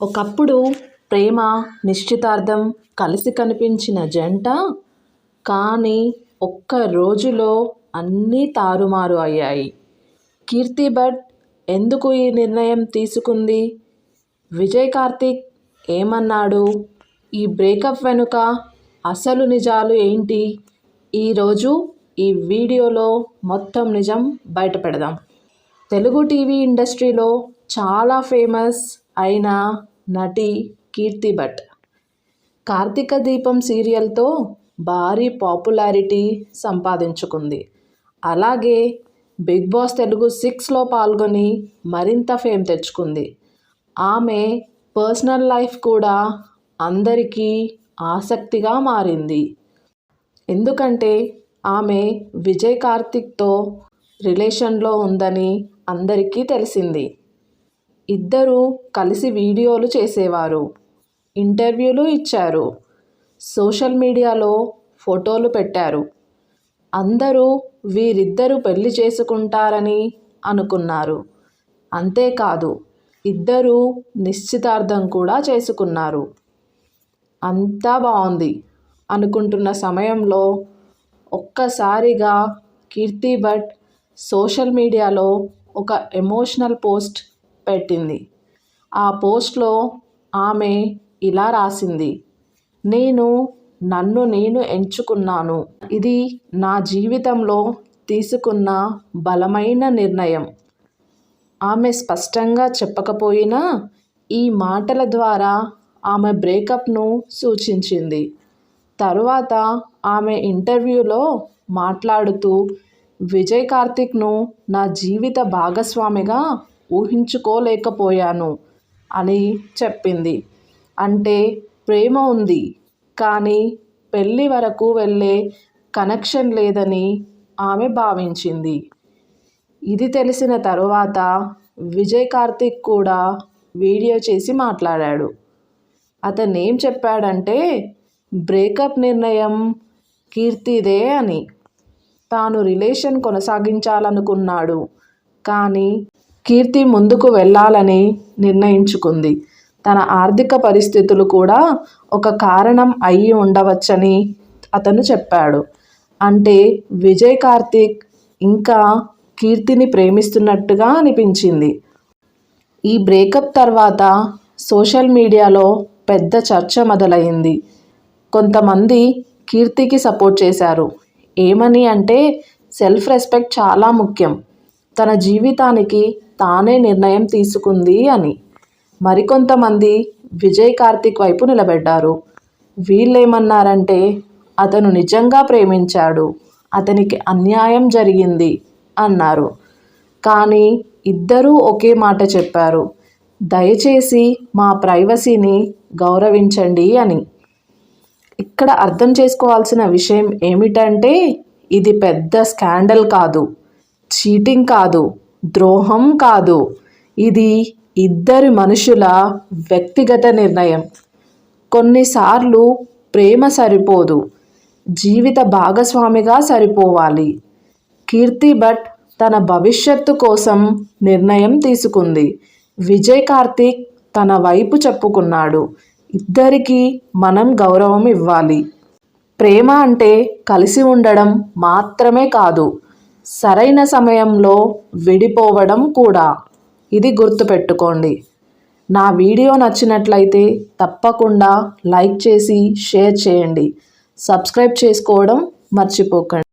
ఒకప్పుడు ప్రేమ నిశ్చితార్థం కలిసి కనిపించిన జంట కానీ ఒక్క రోజులో అన్నీ తారుమారు అయ్యాయి. కీర్తి భట్ ఎందుకు ఈ నిర్ణయం తీసుకుంది? విజయ్ కార్తిక్ ఏమన్నాడు? ఈ బ్రేకప్ వెనుక అసలు నిజాలు ఏంటి? ఈరోజు ఈ వీడియోలో మొత్తం నిజం బయటపెడదాం. తెలుగు టీవీ ఇండస్ట్రీలో చాలా ఫేమస్ అయిన నటి కీర్తి భట్. కార్తీక దీపం సీరియల్తో భారీ పాపులారిటీ సంపాదించుకుంది. అలాగే బిగ్ బాస్ తెలుగు సిక్స్లో పాల్గొని మరింత ఫేమ్ తెచ్చుకుంది. ఆమె పర్సనల్ లైఫ్ కూడా అందరికీ ఆసక్తిగా మారింది. ఎందుకంటే ఆమె విజయ్ కార్తిక్తో రిలేషన్లో ఉందని అందరికీ తెలిసింది. ఇద్దరూ కలిసి వీడియోలు చేసేవారు. ఇంటర్వ్యూలు ఇచ్చారు. సోషల్ మీడియాలో ఫోటోలు పెట్టారు. అందరూ వీరిద్దరూ పెళ్ళి చేసుకుంటారని అనుకున్నారు. అంతేకాదు ఇద్దరూ నిశ్చితార్థం కూడా చేసుకున్నారు. అంతా బాగుంది అనుకుంటున్న సమయంలో ఒక్కసారిగా కీర్తి భట్ సోషల్ మీడియాలో ఒక ఎమోషనల్ పోస్ట్ పెట్టింది. ఆ పోస్ట్లో ఆమె ఇలా రాసింది నేను నన్ను నేను ఎంచుకున్నాను. ఇది నా జీవితంలో తీసుకున్న బలమైన నిర్ణయం. ఆమె స్పష్టంగా చెప్పకపోయినా ఈ మాటల ద్వారా ఆమె బ్రేకప్ను సూచించింది. తరువాత ఆమె ఇంటర్వ్యూలో మాట్లాడుతూ విజయ్ కార్తిక్ను నా జీవిత భాగస్వామిగా ఊహించుకోలేకపోయాను అని చెప్పింది. అంటే ప్రేమ ఉంది కానీ పెళ్ళి వరకు వెళ్ళే కనెక్షన్ లేదని ఆమె భావించింది. ఇది తెలిసిన తరువాత విజయ్ కార్తిక్ కూడా వీడియో చేసి మాట్లాడాడు. అతను ఏం చెప్పాడంటే బ్రేకప్ నిర్ణయం కీర్తిదే అని. తాను రిలేషన్ కొనసాగించాలనుకున్నాడు కానీ కీర్తి ముందుకు వెళ్ళాలని నిర్ణయించుకుంది. తన ఆర్థిక పరిస్థితులు కూడా ఒక కారణం అయి ఉండవచ్చని అతను చెప్పాడు. అంటే విజయ్ కార్తీక్ ఇంకా కీర్తిని ప్రేమిస్తున్నట్టుగా అనిపించింది. ఈ బ్రేకప్ తర్వాత సోషల్ మీడియాలో పెద్ద చర్చ మొదలైంది. కొంతమంది కీర్తికి సపోర్ట్ చేశారు. ఏమని అంటే సెల్ఫ్ రెస్పెక్ట్ చాలా ముఖ్యం. తన జీవితానికి తానే నిర్ణయం తీసుకుంది అని. మరికొంతమంది విజయ్ కార్తిక్ వైపు నిలబడ్డారు. వీళ్ళేమన్నారంటే అతను నిజంగా ప్రేమించాడు. అతనికి అన్యాయం జరిగింది అన్నారు. కానీ ఇద్దరూ ఒకే మాట చెప్పారు. దయచేసి మా ప్రైవసీని గౌరవించండి అని. ఇక్కడ అర్థం చేసుకోవాల్సిన విషయం ఏమిటంటే ఇది పెద్ద స్కాండల్ కాదు. చీటింగ్ కాదు. ద్రోహం కాదు. ఇది ఇద్దరి మనుషుల వ్యక్తిగత నిర్ణయం. కొన్నిసార్లు ప్రేమ సరిపోదు. జీవిత భాగస్వామిగా సరిపోవాలి. కీర్తి భట్ తన భవిష్యత్తు కోసం నిర్ణయం తీసుకుంది. విజయ్ కార్తీక్ తన వైపు చెప్పుకున్నాడు. ఇద్దరికీ మనం గౌరవం ఇవ్వాలి. ప్రేమ అంటే కలిసి ఉండడం మాత్రమే కాదు. సరైన సమయంలో విడిపోవడం కూడా. ఇది గుర్తుపెట్టుకోండి. నా వీడియో నచ్చినట్లయితే తప్పకుండా లైక్ చేసి షేర్ చేయండి. సబ్స్క్రైబ్ చేసుకోవడం మర్చిపోకండి.